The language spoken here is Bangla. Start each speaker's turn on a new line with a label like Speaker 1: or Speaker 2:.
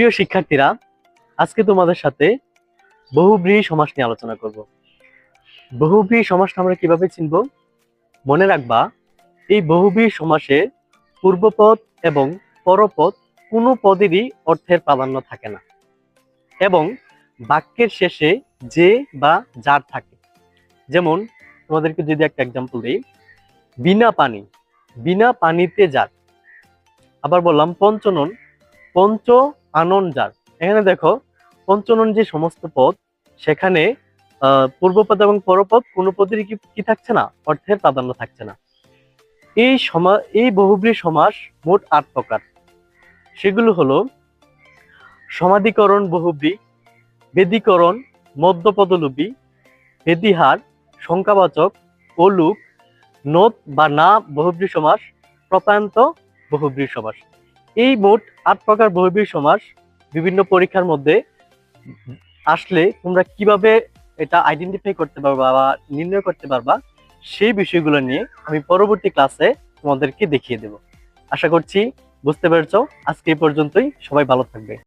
Speaker 1: প্রিয় শিক্ষার্থীরা, আজকে তোমাদের সাথে বহুব্রীহি সমাস নিয়ে আলোচনা করব। বহুব্রীহি সমাসটা আমরা কীভাবে চিনব? মনে রাখবা, এই বহুব্রীহি সমাসে পূর্বপদ এবং পরপদ কোনো পদেরই অর্থের প্রাধান্য থাকে না। এবং বাক্যের শেষে যে বা যার থাকে। যেমন, তোমাদেরকে যদি একটা এক্সাম্পল দিই, বিনা পানি, বিনা পানিতে যার। আবার বললাম পঞ্চনন, পঞ্চ আনন যার। এখানে দেখো, পঞ্চনন যে সমস্ত পদ, সেখানে পূর্বপদ এবং পরপদ কোনো পদেরই কি কি থাকছে না? অর্থের প্রাধান্য থাকছে না। এই সমা, এই বহুব্রী সমাস মোট আট প্রকার। সেগুলো হলো, সমাধিকরণ বহুব্রী, বেদীকরণ, মধ্যপদলোপী, বেদিহার, সংখ্যাবাচক, অলুক নোট বা না বহুব্রী সমাস, প্রতায়ন্ত বহুব্রী সমাস। এই মোট আট প্রকার বহির্বীর সমাস বিভিন্ন পরীক্ষার মধ্যে আসলে তোমরা কীভাবে এটা আইডেন্টিফাই করতে পারবা বা নির্ণয় করতে পারবা, সেই বিষয়গুলো নিয়ে আমি পরবর্তী ক্লাসে তোমাদেরকে দেখিয়ে দেব। আশা করছি বুঝতে পেরেছ। আজকে এই পর্যন্তই। সবাই ভালো থাকবে।